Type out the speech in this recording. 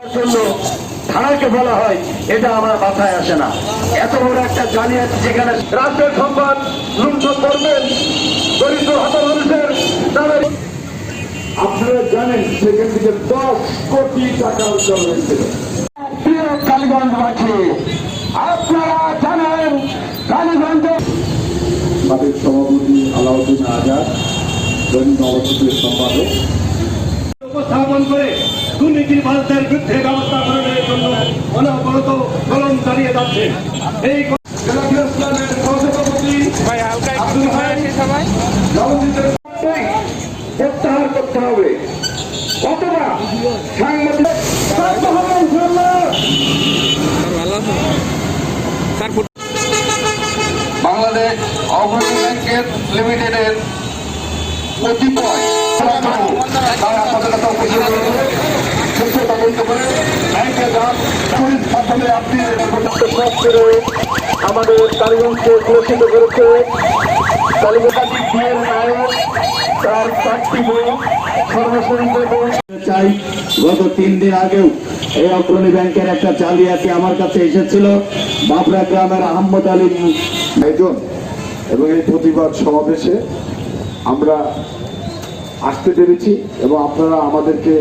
জন্য বলা হয়, এটা আমার মাথায় আসে না। এত বড় একটা যেখানে লুণ্ঠন করবেন, দরিদ্র আপনারা জানেন, সেখান থেকে দশ কোটি টাকা কালীগঞ্জবাসী, আপনারা জানেন সভাপতি আলাউদ্দিন আজাদ, দৈনিক সম্পাদক। ভারতের বিরুদ্ধে ব্যবস্থা গ্রহণের জন্য অনবরত কলম চালিয়ে যাচ্ছে। এই প্রত্যাহার করতে হবে। অথবা সাংবাদিক। বাংলাদেশ অগ্রণী ব্যাংকের লিমিটেডের কতিপয় তারা আপনাদের আমাদের কালীগঞ্জকে করেছে। চাই, গত তিন দিন আগেও এই অগ্রণী ব্যাংকের একটা জালিয়াতি আমার কাছে এসেছিল। বাবরা গ্রামের আহমদ আলী আয়োজন এবং এই প্রতিবাদ সমাবেশে আমরা আসতে পেরেছি এবং আপনারা আমাদেরকে